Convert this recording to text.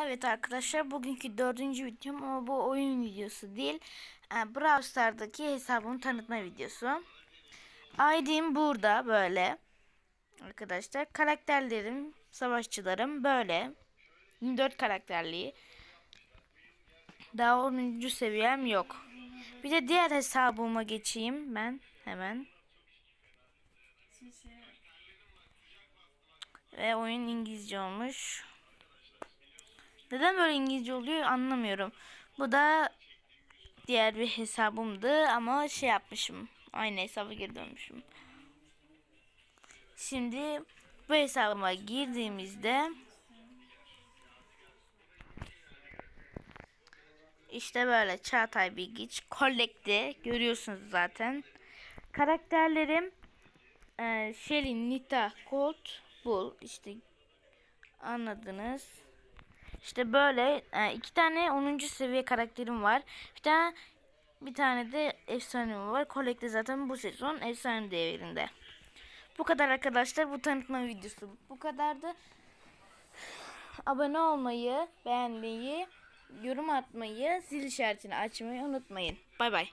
Evet arkadaşlar bugünkü dördüncü videom ama bu oyun videosu değil. E, Brawl Stars'daki hesabımı tanıtma videosu. ID'm burada böyle. Arkadaşlar karakterlerim, savaşçılarım böyle. 24 karakterli. Daha 10. seviyem yok. Bir de diğer hesabıma geçeyim ben hemen. Ve oyun İngilizce olmuş. Neden böyle İngilizce oluyor anlamıyorum. Bu da diğer bir hesabımdı ama şey yapmışım. Aynı hesaba geri dönmüşüm. Şimdi bu hesabıma girdiğimizde işte böyle Çağatay Bilgiç Collect'te görüyorsunuz zaten. Karakterlerim e, Shelly, Nita, Colt, Bull işte anladınız. İşte böyle e, iki tane 10. seviye karakterim var. Bir tane bir tane de efsanem var. Kolekte zaten bu sezon efsane devrinde. Bu kadar arkadaşlar bu tanıtma videosu. Bu kadardı. Abone olmayı, beğenmeyi, yorum atmayı, zil işaretini açmayı unutmayın. Bay bay.